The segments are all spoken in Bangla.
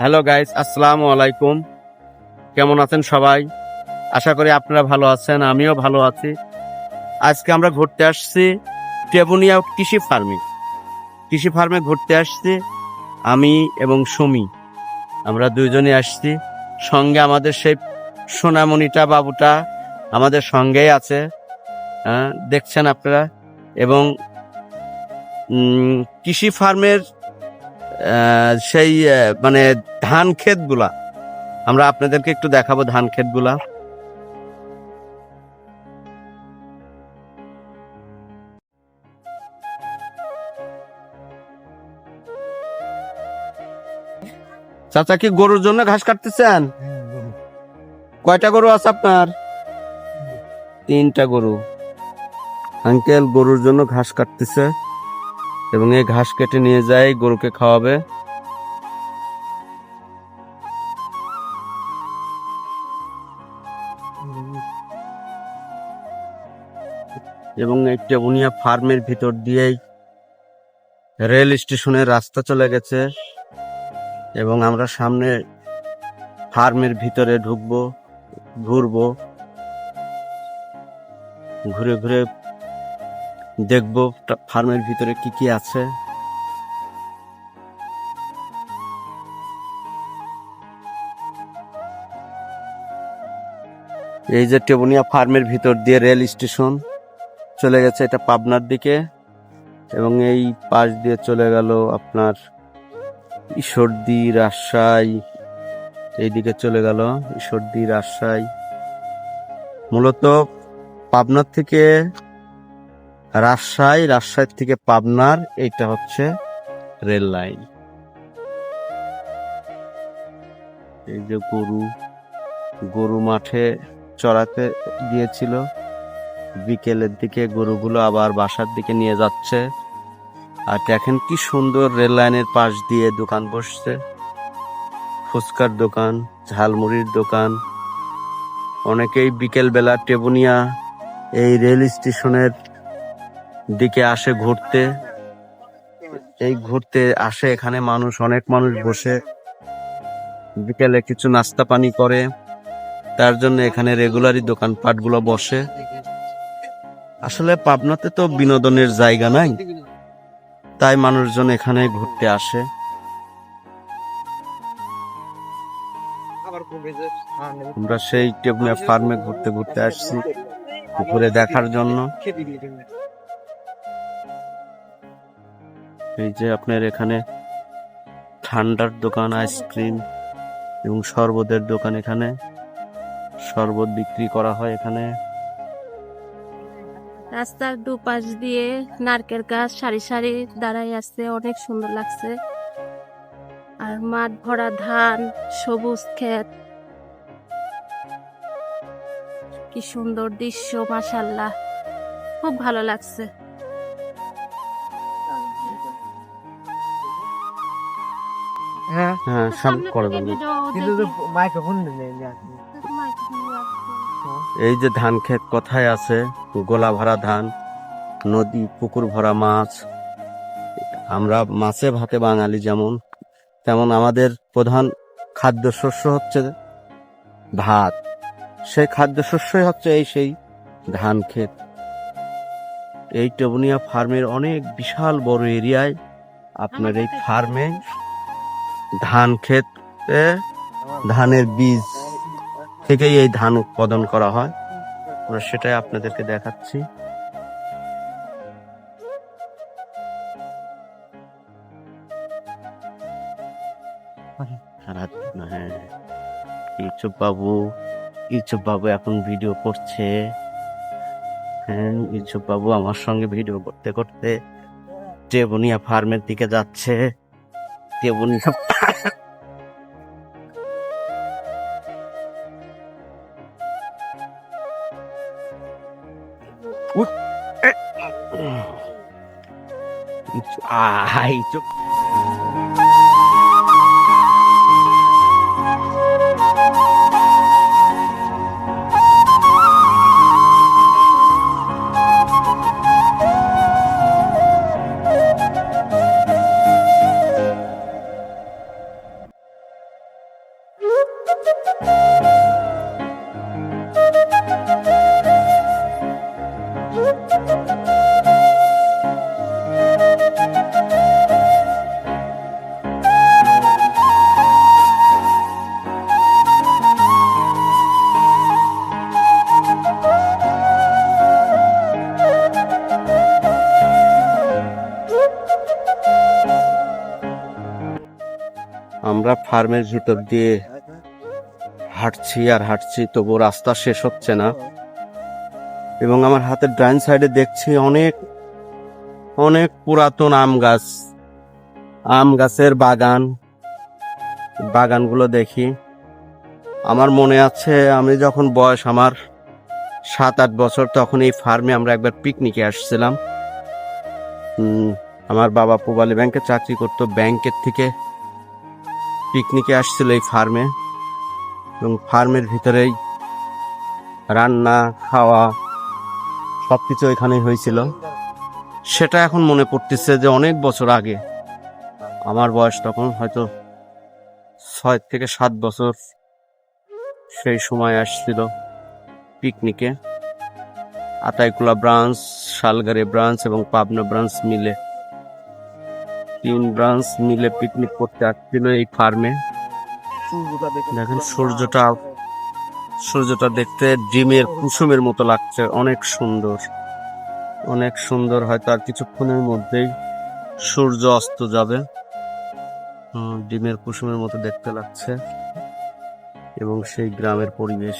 হ্যালো গাইস আসসালামু আলাইকুম কেমন আছেন সবাই? আশা করি আপনারা ভালো আছেন, আমিও ভালো আছি। আজকে আমরা ঘুরতে আসছি টেবুনিয়া কৃষি ফার্মে কৃষি ফার্মে ঘুরতে আসছি আমি এবং সুমি। আমরা দুইজনে আসছি। সঙ্গে আমাদের সেই সোনামণিটা, বাবুটা আমাদের সঙ্গেই আছে। দেখছেন আপনারা? এবং কৃষি ফার্মের সেই মানে ধান ক্ষেতগুলা। আমরা আপনাদেরকে একটু দেখাবো ধান ক্ষেতগুলা। চাচা কি গরুর জন্য ঘাস কাটতেছেন? কয়টা গরু আছে আপনার? তিনটা গরু। আঙ্কেল গরুর জন্য ঘাস কাটতেছে। এবং এই ঘাস কেটে নিয়ে যায়, গরুকে খাওয়াবে। এবং এই টেবুনিয়া ফার্মের ভিতর দিয়েই রেল স্টেশনের রাস্তা চলে গেছে এবং আমরা সামনে ফার্মের ভিতরে ঢুকবো, ঘুরবো, ঘুরে ঘুরে দেখব ফার্মের ভিতরে কি কি আছে। এই যে টেবুনিয়া ফার্মের ভিতর দিয়ে রেল স্টেশন চলে গেছে এটা পাবনার দিকে, এবং এই পাশ দিয়ে চলে গেল আপনার ঈশ্বরদী, রাজশাহী, এইদিকে চলে গেল ঈশ্বরদী, রাজশাহী। মূলত পাবনার থেকে রাজশাহী রাজশাহী থেকে পাবনার, এইটা হচ্ছে রেল লাইন। এই যে গরু গরু মাঠে চড়াতে গিয়েছিল। বিকেলের দিকে গরুগুলো আবার বাসার দিকে নিয়ে যাচ্ছে। আর দেখেন কি সুন্দর রেল লাইনের পাশ দিয়ে দোকান বসছে। ফুচকার দোকান, ঝালমুড়ির দোকান। অনেকেই বিকেল বেলা টেবুনিয়া এই রেল স্টেশনের দিকে আসে ঘুরতে। এই ঘুরতে আসে এখানে মানুষ, অনেক মানুষ বসে। বিকেলে কিছু নাস্তা পানি করে। তার জন্য এখানে রেগুলারই দোকানপাটগুলো বসে। আসলে পাবনাতে তো বিনোদনের জায়গা নাই। তাই মানুষজন এখানে ঘুরতে আসে। আমরা সেই টেবুলিয়া ফার্মে ঘুরতে ঘুরতে আসছি। ঘুরে দেখার জন্য। এই যে আপনার এখানে ঠান্ডার দোকান, আইসক্রিম এবং শরবতের দোকান এখানে। শরবত বিক্রি করা হয় এখানে। রাস্তার দুপাশ দিয়ে নারকেল গাছ সারি সারি দাঁড়াই আছে, অনেক সুন্দর লাগছে। আর মাঠ ভরা ধান, সবুজ ক্ষেত। কি সুন্দর দৃশ্য মাসাল্লাহ খুব ভালো লাগছে। হ্যাঁ সব করে দেবো। কিন্তু তো মাইক্রোফোন নেই এই যে ধান ক্ষেত কোথায় আছে? গোলা ভরা ধান নদী পুকুর ভরা মাছ। আমরা মাছে ভাতে বাঙালি যেমন তেমন আমাদের প্রধান খাদ্যশস্য হচ্ছে ভাত। সেই খাদ্যশস্যই হচ্ছে এই সেই ধান ক্ষেত। এই টেবুনিয়া ফার্মের অনেক বিশাল বড় এরিয়ায় আপনার এই ফার্মে ধান ক্ষেতে ধানের বীজ থেকেই এই ধান উৎপাদন করা হয়। আমরা সেটাই আপনাদেরকে দেখাচ্ছি। হ্যাঁ ইউসুফ বাবু ইউসুফ বাবু এখন ভিডিও করছে। হ্যাঁ ইউসুফ বাবু আমার সঙ্গে ভিডিও করতে করতে টেবুনিয়া ফার্মের দিকে যাচ্ছে। টেবুনিয়া Ui. À, hai chút. আমরা ফার্মের ভিতর দিয়ে হাঁটছি আর হাঁটছি, তবু রাস্তা শেষ হচ্ছে না। এবং আমার হাতের ডাইন সাইডে দেখছি অনেক অনেক পুরাতন আম গাছ, আম গাছের বাগান। বাগানগুলো দেখি। আমার মনে আছে, আমি যখন বয়স আমার সাত আট বছর, তখন এই ফার্মে আমরা একবার পিকনিকে আসছিলাম। আমার বাবা পুবালি ব্যাংকে চাকরি করতো, ব্যাংকের থেকে পিকনিকে আসছিল এই ফার্মে। এবং ফার্মের ভিতরেই রান্না, খাওয়া সব কিছু এখানেই হয়েছিল। সেটা এখন মনে পড়তেছে যে অনেক বছর আগে। আমার বয়স তখন হয়তো ছয় থেকে সাত বছর সেই সময় আসছিল পিকনিকে। আতাইকুলা ব্রাঞ্চ শালগাড়ি ব্রাঞ্চ এবং পাবনা ব্রাঞ্চ মিলে। তিন ব্রাঞ্চ মিলে পিকনিক করতে আসছিল এই ফার্মে দেখেন সূর্যটা সূর্যটা দেখতে ডিমের কুসুমের মতো লাগছে, অনেক সুন্দর। অনেক সুন্দর, হয়তো আর কিছুক্ষণের মধ্যেই সূর্য অস্ত যাবে। ডিমের কুসুমের মতো দেখতে লাগছে। এবং সেই গ্রামের পরিবেশ।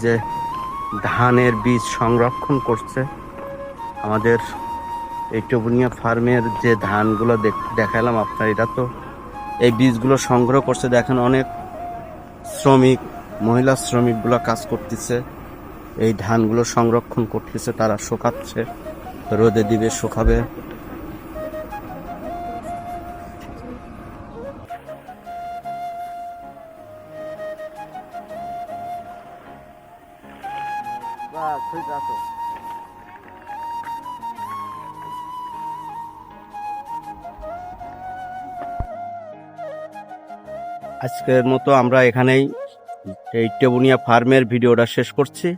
যে ধানের বীজ সংরক্ষণ করছে, আমাদের এই টবুনিয়া ফার্মের যে ধানগুলো দেখ- দেখালাম আপনার এটা তো এই বীজগুলো সংগ্রহ করছে। দেখেন অনেক শ্রমিক, মহিলা শ্রমিকগুলো কাজ করতেছে, এই ধানগুলো সংরক্ষণ করতেছে, তারা শুকাচ্ছে, রোদে দিবে, শুকাবে। আজকের মতো আমরা এখানেই এই টেবুনিয়া ফার্মের ভিডিওটা শেষ করছি।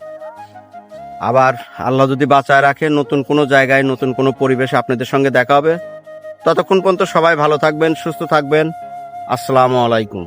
আবার আল্লাহ যদি বাঁচায় রাখে, নতুন কোনো জায়গায়, নতুন কোনো পরিবেশে আপনাদের সঙ্গে দেখা হবে। ততক্ষণ পর্যন্ত সবাই ভালো থাকবেন, সুস্থ থাকবেন। আসসালামু আলাইকুম।